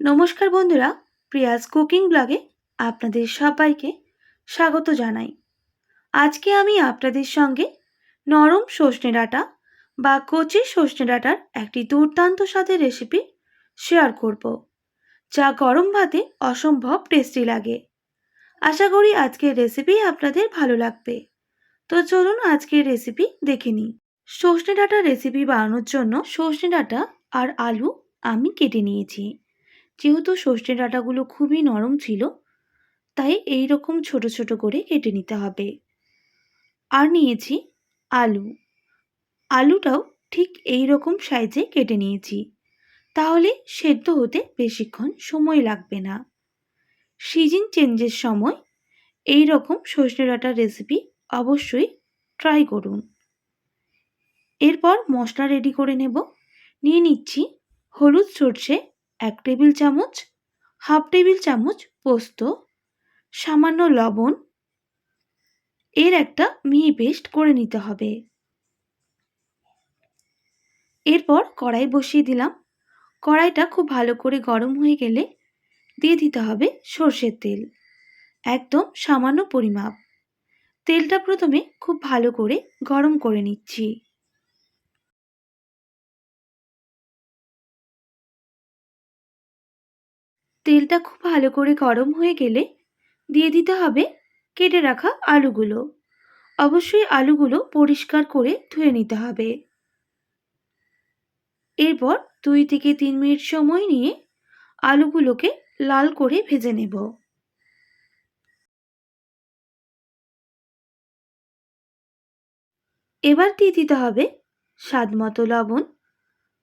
নমস্কার বন্ধুরা, Prius cooking ব্লগে আপনাদের সবাইকে স্বাগত জানাই। আজকে আমি আপনাদের সঙ্গে নরম সজনে ডাঁটা বা কচি সজনে ডাঁটার একটি দুর্দান্ত স্বাদের রেসিপি শেয়ার করব, যা গরম ভাতে অসম্ভব টেস্টি লাগে। আশা করি আজকের রেসিপি আপনাদের ভালো লাগবে। তো চলুন আজকের রেসিপি দেখে নিই। সজনে ডাঁটার রেসিপি বানানোর জন্য সজনে ডাঁটা আর আলু আমি কেটে নিয়েছি। যেহেতু সর্ষে ডাঁটাগুলো খুবই নরম ছিল, তাই এই রকম ছোট ছোট করে কেটে নিতে হবে। আর নিয়েছি আলু। আলুটাও ঠিক এই রকম সাইজে কেটে নিয়েছি। তাহলে সেদ্ধ হতে বেশিক্ষণ সময় লাগবে না। সিজন চেঞ্জের সময় এই রকম সর্ষে ডাঁটার রেসিপি অবশ্যই ট্রাই করুন। এরপর মশলা রেডি করে নেব। নিয়ে নিচ্ছি হলুদ সর্ষে এক টেবিল চামচ, হাফ টেবিল চামচ পোস্ত, সামান্য লবণ। এর একটা মিহি পেস্ট করে নিতে হবে। এরপর কড়াই বসিয়ে দিলাম। কড়াইটা খুব ভালো করে গরম হয়ে গেলে দিয়ে দিতে হবে সর্ষের তেল। একদম সামান্য পরিমাপ। তেলটা প্রথমে খুব ভালো করে গরম করে নিচ্ছি। তেলটা খুব ভালো করে গরম হয়ে গেলে দিয়ে দিতে হবে কেটে রাখা আলুগুলো। অবশ্যই আলুগুলো পরিষ্কার করে ধুয়ে নিতে হবে। এরপর দুই থেকে তিন মিনিট সময় নিয়ে আলুগুলোকে লাল করে ভেজে নেব। এবার দিয়ে দিতে হবে স্বাদ মতো লবণ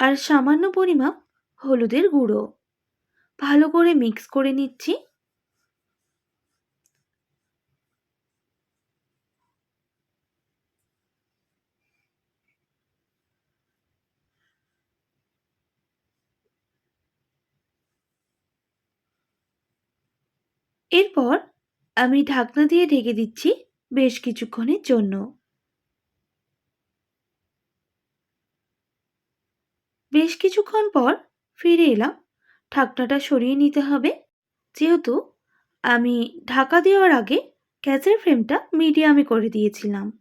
আর সামান্য পরিমাপ হলুদের গুঁড়ো। ভালো করে মিক্স করে নিচ্ছি। এরপর আমি ঢাকনা দিয়ে ঢেকে দিচ্ছি বেশ কিছুক্ষণের জন্য। বেশ কিছুক্ষণ পর ফিরে এলাম। ঢাকনাটা সরিয়ে নিতে হবে। যেহেতু আমি ঢাকা দেওয়ার আগে গ্যাসের ফ্লেমটা মিডিয়ামে করে দিয়েছিলাম।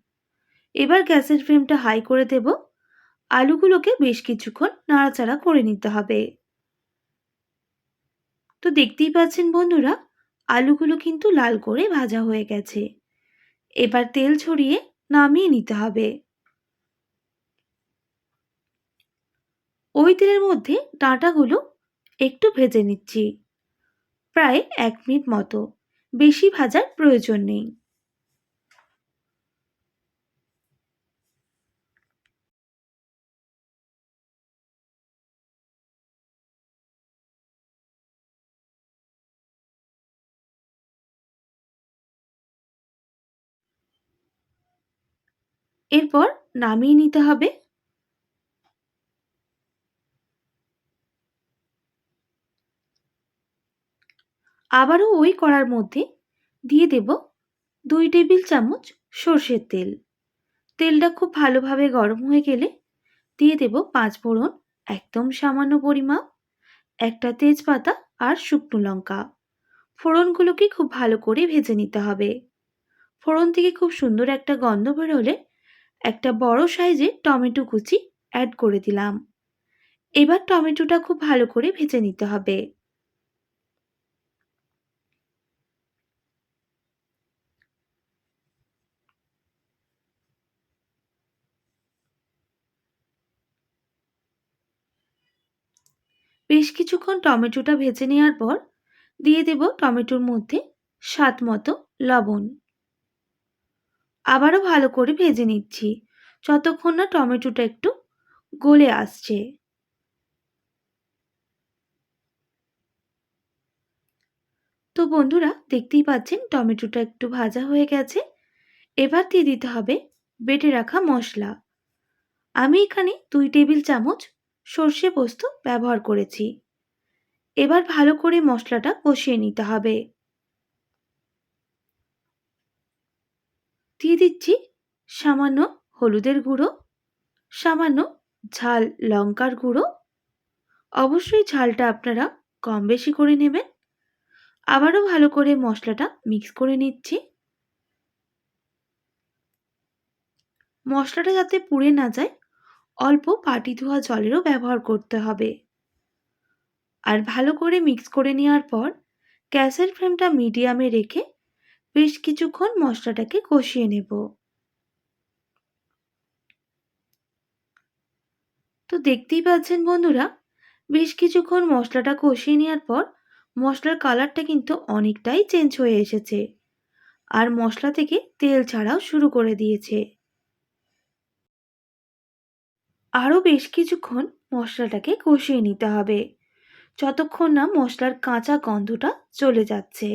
এবার গ্যাসের ফ্লেমটা হাই করে দেব। আলুগুলোকে বেশ কিছুক্ষণ নাড়াচাড়া করে নিতে হবে। তো দেখতেই পাচ্ছেন বন্ধুরা, আলুগুলো কিন্তু লাল করে ভাজা হয়ে গেছে। এবার তেল ছড়িয়ে নামিয়ে নিতে হবে। ওই তেলের মধ্যে ডাঁটাগুলো একটু ভেজে নিচ্ছি। প্রায় এক মিনিট মতো। বেশি ভাজার প্রয়োজন নেই। এরপর নামিয়ে নিতে হবে আবারও ওই কড়ার মধ্যে দিয়ে দেব দুই টেবিল চামচ সর্ষের তেল। তেলটা খুব ভালোভাবে গরম হয়ে গেলে দিয়ে দেব পাঁচ ফোড়ন একদম সামান্য পরিমাপ, একটা তেজপাতা আর শুকনো লঙ্কা। ফোড়নগুলোকে খুব ভালো করে ভেজে নিতে হবে। ফোড়ন থেকে খুব সুন্দর একটা গন্ধ বেরোলে একটা বড় সাইজে টমেটো কুচি অ্যাড করে দিলাম। এবার টমেটোটা খুব ভালো করে ভেজে নিতে হবে। বেশ কিছুক্ষণ টমেটোটা ভেজে নেওয়ার পর দিয়ে দেব টমেটোর মধ্যে স্বাদ মতো লবণ। আবারও ভালো করে ভেজে নিচ্ছি, যতক্ষণ না টমেটোটা একটু গলে আসছে। তো বন্ধুরা, দেখতেই পাচ্ছেন টমেটোটা একটু ভাজা হয়ে গেছে। এবার দিয়ে দিতে হবে বেটে রাখা মশলা। আমি এখানে দুই টেবিল চামচ সর্ষে পোস্ত ব্যবহার করেছি। এবার ভালো করে মশলাটা কষিয়ে নিতে হবে। দিয়ে দিচ্ছি সামান্য হলুদের গুঁড়ো, সামান্য ঝাল লঙ্কার গুঁড়ো। অবশ্যই ঝালটা আপনারা কম বেশি করে নেবেন। আবারও ভালো করে মশলাটা মিক্স করে নিচ্ছি। মশলাটা যাতে পুড়ে না যায় অল্প পাটি ধোয়া জলেরও ব্যবহার করতে হবে। আর ভালো করে মিক্স করে নেওয়ার পর গ্যাসের ফ্লেমটা মিডিয়ামে রেখে বেশ কিছুক্ষণ মশলাটাকে কষিয়ে নেব। তো দেখতেই পাচ্ছেন বন্ধুরা, বেশ কিছুক্ষণ মশলাটা কষিয়ে নেওয়ার পর মশলার কালারটা কিন্তু অনেকটাই চেঞ্জ হয়ে এসেছে। আর মশলা থেকে তেল ছাড়াও শুরু করে দিয়েছে। আরও বেশ কিছুক্ষণ মশলাটাকে কষিয়ে নিতে হবে। যতক্ষণ না মশলার কাঁচা গন্ধটা চলে যাচ্ছে।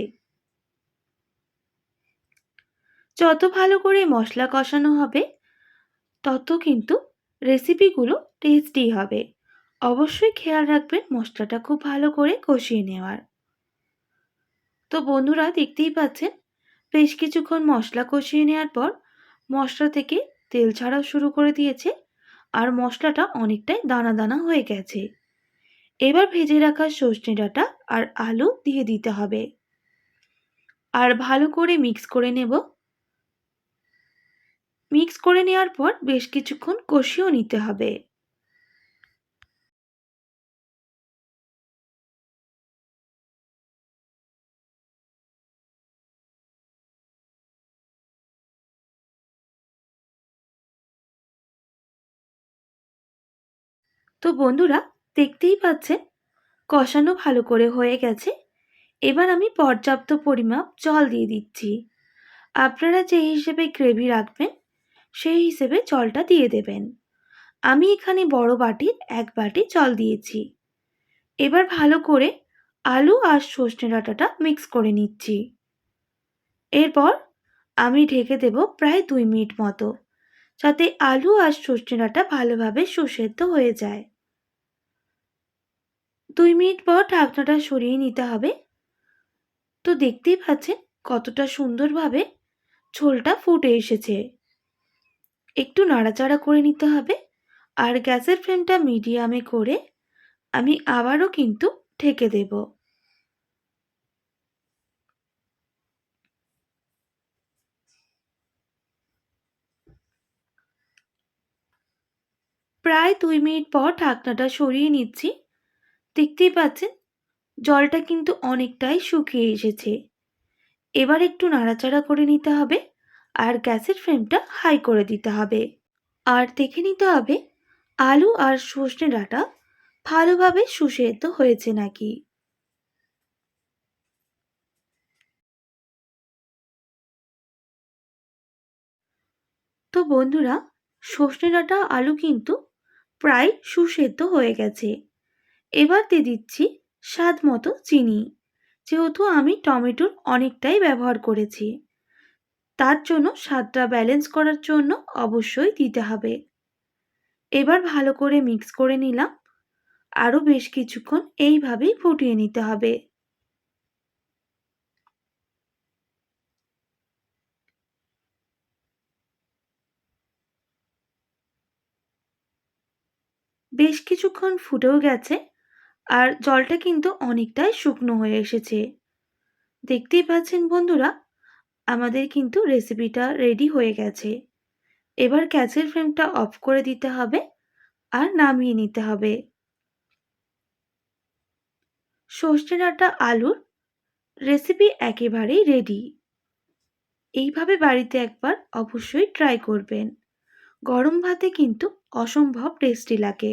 যত ভালো করে মশলা কষানো হবে, তত কিন্তু রেসিপিগুলো টেস্টি হবে। অবশ্যই খেয়াল রাখবেন মশলাটা খুব ভালো করে কষিয়ে নেওয়ার। তো বন্ধুরা, দেখতেই পাচ্ছেন, বেশ কিছুক্ষণ মশলা কষিয়ে নেওয়ার পর মশলা থেকে তেল ছাড়াও শুরু করে দিয়েছে। আর মশলাটা অনেকটাই দানা দানা হয়ে গেছে। এবার ভেজে রাখা সজনে ডাঁটা আর আলু দিয়ে দিতে হবে। আর ভালো করে মিক্স করে নেব। মিক্স করে নেওয়ার পর বেশ কিছুক্ষণ কষিয়েও নিতে হবে। তো বন্ধুরা, দেখতেই পাচ্ছেন? কষানো ভালো করে হয়ে গেছে। এবার আমি পর্যাপ্ত পরিমাপ জল দিয়ে দিচ্ছি। আপনারা যে হিসেবে গ্রেভি রাখবেন, সেই হিসেবে জলটা দিয়ে দেবেন। আমি এখানে বড় বাটির এক বাটি জল দিয়েছি। এবার ভালো করে আলু আর সজনে ডাঁটাটা মিক্স করে নিচ্ছি। এরপর আমি ঢেকে দেব প্রায় দুই মিনিট মতো। যাতে আলু আর সজনে ডাঁটা ভালোভাবে সুসেদ্ধ হয়ে যায়। দুই মিনিট পর ঢাকনাটা সরিয়ে নিতে হবে। তো দেখতেই পাচ্ছেন কতটা সুন্দরভাবে ঝোলটা ফুটে এসেছে। একটু নাড়াচাড়া করে নিতে হবে আর গ্যাসের ফ্লেমটা মিডিয়ামে করে আমি আবারও কিন্তু ঢেকে দেব। প্রায় দুই মিনিট পর ঢাকনাটা সরিয়ে নিচ্ছি। দেখতেই পাচ্ছেন, জলটা কিন্তু অনেকটাই শুকিয়ে এসেছে। এবার একটু নাড়াচাড়া করে নিতে হবে আর গ্যাসের ফ্লেমটা হাই করে দিতে হবে। আর দেখে নিতে হবে, আলু আর সজনে ডাঁটা ভালোভাবে সুসেদ্ধ হয়েছে নাকি। তো বন্ধুরা সজনে ডাঁটা, আলু কিন্তু প্রায় সুসেদ্ধ হয়ে গেছে। এবার দিয়ে দিচ্ছি স্বাদ মতো চিনি। যেহেতু আমি টমেটোর অনেকটাই ব্যবহার করেছি, তার জন্য স্বাদটা ব্যালেন্স করার জন্য অবশ্যই দিতে হবে। এবার ভালো করে মিক্স করে নিলাম। আরও বেশ কিছুক্ষণ এইভাবেই ফুটিয়ে নিতে হবে। বেশ কিছুক্ষণ ফুটেও গেছে আর জলটা কিন্তু অনেকটাই শুকনো হয়ে এসেছে। দেখতেই পাচ্ছেন বন্ধুরা, আমাদের কিন্তু রেসিপিটা রেডি হয়ে গেছে। এবার গ্যাসের ফ্লেমটা অফ করে দিতে হবে আর নামিয়ে নিতে হবে। সর্ষে ডাঁটা, আলুর রেসিপি একেবারেই রেডি এইভাবে বাড়িতে একবার অবশ্যই ট্রাই করবেন। গরম ভাতে কিন্তু অসম্ভব টেস্টি লাগে।